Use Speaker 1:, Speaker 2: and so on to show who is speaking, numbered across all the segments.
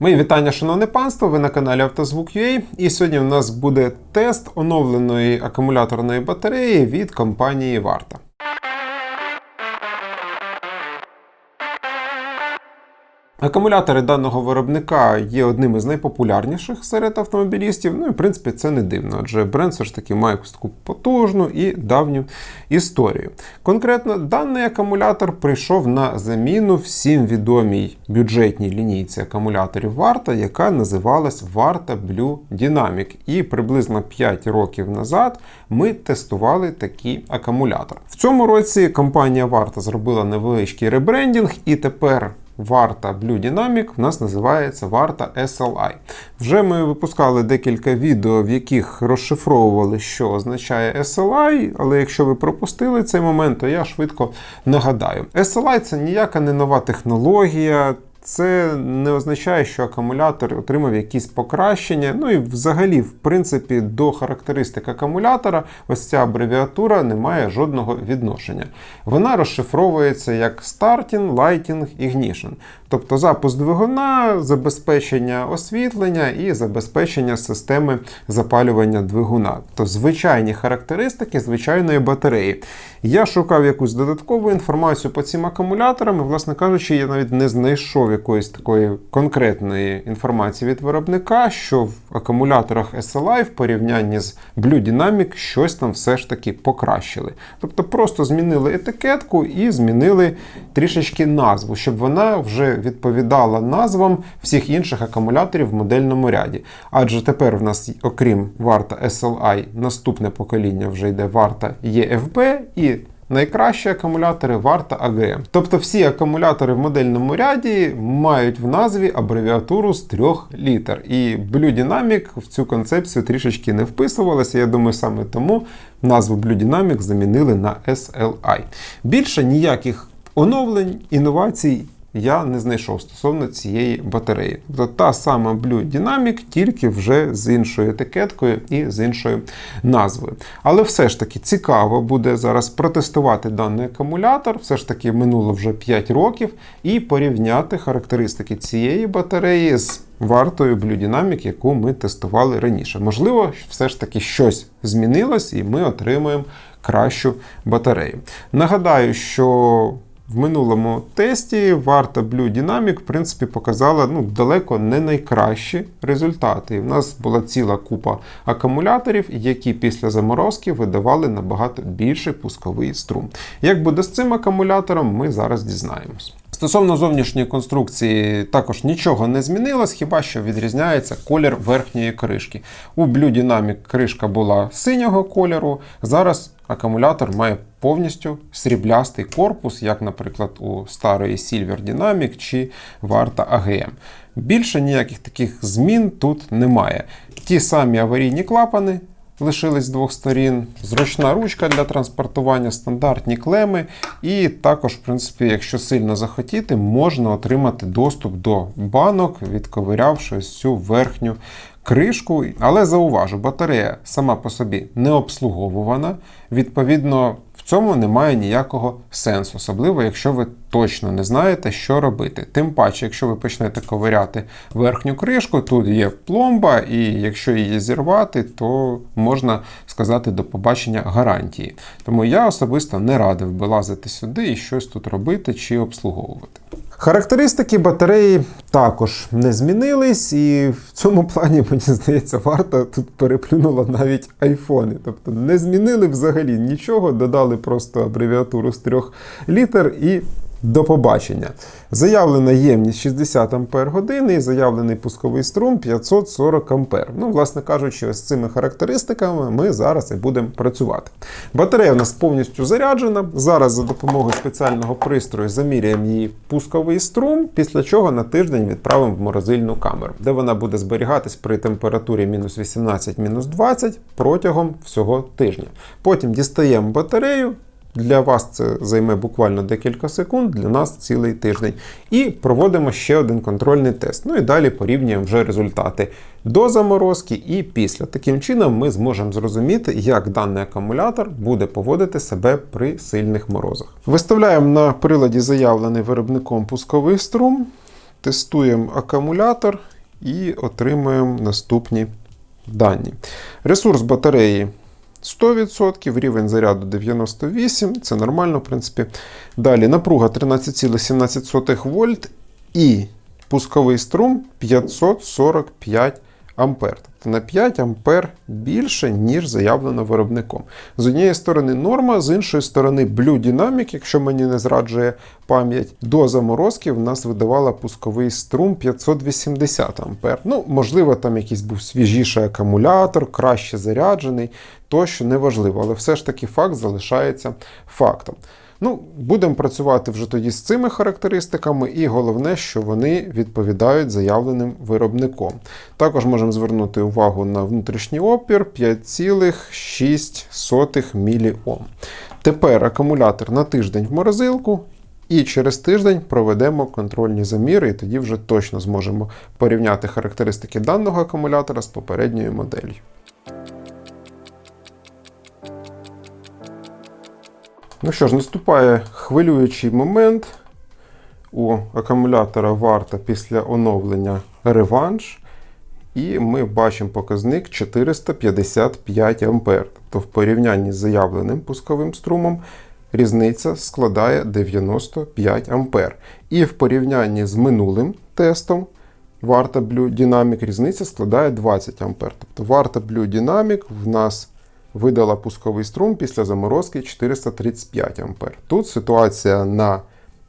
Speaker 1: Мої вітання, шановне панство! Ви на каналі Автозвук.ua і сьогодні у нас буде тест оновленої акумуляторної батареї від компанії Варта. Акумулятори даного виробника є одним із найпопулярніших серед автомобілістів. Ну і в принципі це не дивно, адже бренд все ж таки має якусь таку потужну і давню історію. Конкретно даний акумулятор прийшов на заміну всім відомій бюджетній лінійці акумуляторів Варта, яка називалась Варта Blue Dynamic. І приблизно 5 років назад ми тестували такий акумулятор. В цьому році компанія Варта зробила невеличкий ребрендінг, і тепер. Варта Blue Dynamic в нас називається Варта SLI. Вже ми випускали декілька відео, в яких розшифровували, що означає SLI, але якщо ви пропустили цей момент, то я швидко нагадаю. SLI це ніяка не нова технологія. Це не означає, що акумулятор отримав якісь покращення. Ну і взагалі, в принципі, до характеристик акумулятора ось ця абревіатура не має жодного відношення. Вона розшифровується як Starting, Lighting, Ignition. Тобто запуск двигуна, забезпечення освітлення і забезпечення системи запалювання двигуна. Тобто звичайні характеристики звичайної батареї. Я шукав якусь додаткову інформацію по цим акумуляторам, і, власне кажучи, я навіть не знайшов якоїсь такої конкретної інформації від виробника, що в акумуляторах SLI в порівнянні з Blue Dynamic щось там все ж таки покращили. Тобто просто змінили етикетку і змінили трішечки назву, щоб вона вже відповідала назвам всіх інших акумуляторів в модельному ряді. Адже тепер в нас, окрім варта SLI, наступне покоління вже йде варта EFB і Найкращі акумулятори варта AGM. Тобто всі акумулятори в модельному ряді мають в назві абревіатуру з трьох літер. І Blue Dynamic в цю концепцію трішечки не вписувалася. Я думаю, саме тому назву Blue Dynamic замінили на SLI. Більше ніяких оновлень, інновацій я не знайшов стосовно цієї батареї. Тобто та сама Blue Dynamic, тільки вже з іншою етикеткою і з іншою назвою. Але все ж таки цікаво буде зараз протестувати даний акумулятор, все ж таки минуло вже 5 років, і порівняти характеристики цієї батареї з вартою Blue Dynamic, яку ми тестували раніше. Можливо, все ж таки щось змінилось, і ми отримаємо кращу батарею. Нагадаю, що в минулому тесті варта Blue Dynamic, в принципі, показала ну, далеко не найкращі результати. І в нас була ціла купа акумуляторів, які після заморозки видавали набагато більший пусковий струм. Як буде з цим акумулятором, ми зараз дізнаємось. Стосовно зовнішньої конструкції також нічого не змінилось, хіба що відрізняється колір верхньої кришки. У Blue Dynamic кришка була синього кольору. Зараз акумулятор має повністю сріблястий корпус, як, наприклад, у старої Silver Dynamic чи варта AGM. Більше ніяких таких змін тут немає. Ті самі аварійні клапани. Лишились двох сторін, зручна ручка для транспортування, стандартні клеми, і також, в принципі, якщо сильно захотіти, можна отримати доступ до банок, відковирявши цю верхню кришку. Але зауважу, батарея сама по собі не обслуговувана. Відповідно, цьому немає ніякого сенсу, особливо, якщо ви точно не знаєте, що робити. Тим паче, якщо ви почнете ковиряти верхню кришку, тут є пломба, і якщо її зірвати, то можна сказати до побачення гарантії. Тому я особисто не радив би лазити сюди і щось тут робити чи обслуговувати. Характеристики батареї також не змінились, і в цьому плані, мені здається, варта тут переплюнула навіть айфони. Тобто не змінили взагалі нічого, додали просто абревіатуру з трьох літер і до побачення. Заявлена ємність 60 Ампер години і заявлений пусковий струм 540 Ампер. Ну, власне кажучи, з цими характеристиками ми зараз і будемо працювати. Батарея у нас повністю заряджена. Зараз за допомогою спеціального пристрою заміряємо її пусковий струм, після чого на тиждень відправимо в морозильну камеру, де вона буде зберігатись при температурі мінус 18-20 протягом всього тижня. Потім дістаємо батарею. Для вас це займе буквально декілька секунд, для нас цілий тиждень. І проводимо ще один контрольний тест. Ну і далі порівнюємо вже результати до заморозки і після. Таким чином ми зможемо зрозуміти, як даний акумулятор буде поводити себе при сильних морозах. Виставляємо на приладі заявлений виробником пусковий струм. тестуємо акумулятор і отримуємо наступні дані. Ресурс батареї 100%, рівень заряду 98%, це нормально, в принципі. Далі напруга 13,17 вольт і пусковий струм 545 ампер. Тобто на 5 ампер більше, ніж заявлено виробником. З однієї сторони норма, з іншої сторони Blue Dynamic, якщо мені не зраджує пам'ять, до заморозки в нас видавала пусковий струм 580 ампер. Ну, можливо, там якийсь був свіжіший акумулятор, краще заряджений, тощо неважливо, але все ж таки факт залишається фактом. Ну, будемо працювати вже тоді з цими характеристиками, і головне, що вони відповідають заявленим виробником. Також можемо звернути увагу на внутрішній опір 5,6 мОм. Тепер акумулятор на тиждень в морозилку. І через тиждень проведемо контрольні заміри, і тоді вже точно зможемо порівняти характеристики даного акумулятора з попередньою моделлю. Ну що ж, наступає хвилюючий момент. У акумулятора варта після оновлення реванш. І ми бачимо показник 455 А. Тобто в порівнянні з заявленим пусковим струмом різниця складає 95 А. І в порівнянні з минулим тестом варта Blue Dynamic різниця складає 20 А. Тобто варта Blue Dynamic в нас видала пусковий струм після заморозки 435 А. Тут ситуація на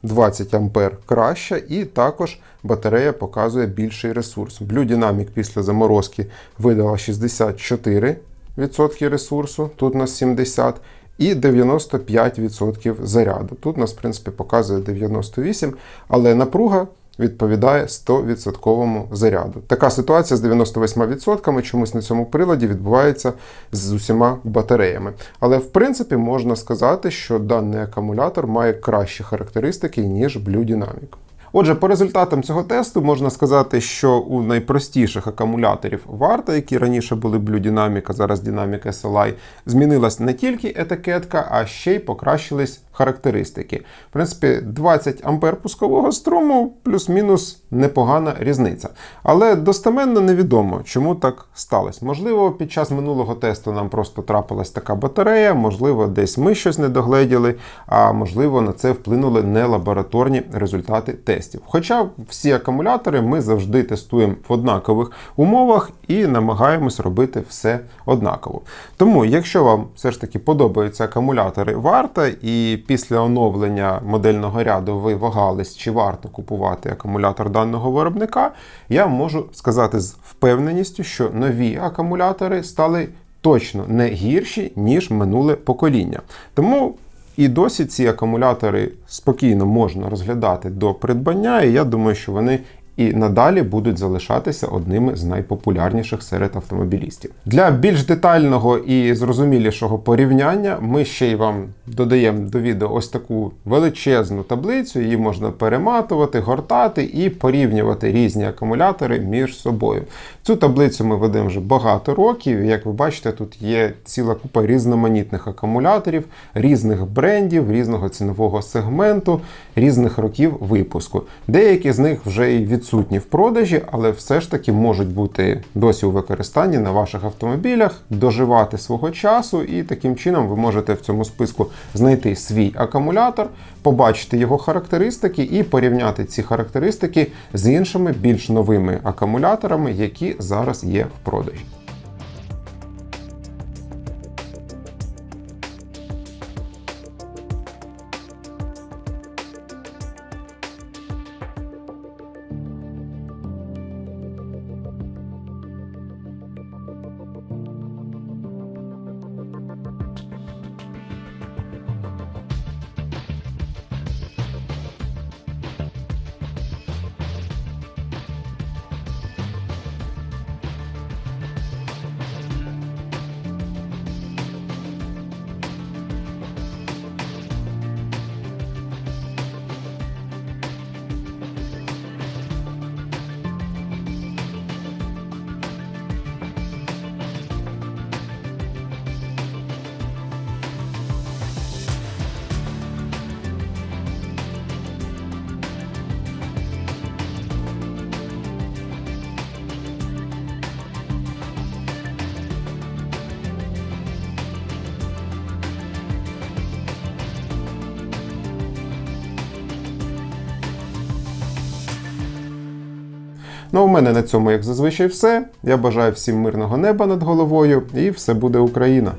Speaker 1: 20 А краща, і також батарея показує більший ресурс. Blue Dynamic після заморозки видала 64% ресурсу, тут у нас 70%. І 95% заряду. Тут у нас, в принципі, показує 98%, але напруга відповідає 100% заряду. Така ситуація з 98% чомусь на цьому приладі відбувається з усіма батареями. Але в принципі можна сказати, що даний акумулятор має кращі характеристики, ніж Blue Dynamic. Отже, по результатам цього тесту можна сказати, що у найпростіших акумуляторів варта, які раніше були Blue Dynamic, а зараз Dynamic SLI, змінилась не тільки етикетка, а ще й покращились характеристики. В принципі, 20 ампер пускового струму плюс-мінус непогана різниця. Але достеменно невідомо, чому так сталося. Можливо, під час минулого тесту нам просто трапилась така батарея, можливо, десь ми щось не догледіли, а можливо, на це вплинули не лабораторні результати тестів. Хоча всі акумулятори ми завжди тестуємо в однакових умовах і намагаємось робити все однаково. Тому, якщо вам все ж таки подобаються акумулятори варта, і після оновлення модельного ряду ви вагались, чи варто купувати акумулятор даного виробника, я можу сказати з впевненістю, що нові акумулятори стали точно не гірші, ніж минуле покоління. Тому і досі ці акумулятори спокійно можна розглядати до придбання, і я думаю, що вони і надалі будуть залишатися одними з найпопулярніших серед автомобілістів. Для більш детального і зрозумілішого порівняння ми ще й вам додаємо до відео ось таку величезну таблицю. Її можна перематувати, гортати і порівнювати різні акумулятори між собою. Цю таблицю ми ведемо вже багато років. Як ви бачите, тут є ціла купа різноманітних акумуляторів, різних брендів, різного цінового сегменту, різних років випуску. Деякі з них вже і відсутні в продажі, але все ж таки можуть бути досі у використанні на ваших автомобілях, доживати свого часу, і таким чином ви можете в цьому списку знайти свій акумулятор, побачити його характеристики і порівняти ці характеристики з іншими більш новими акумуляторами, які зараз є в продажі. Ну у мене на цьому, як зазвичай, все. Я бажаю всім мирного неба над головою, і все буде Україна.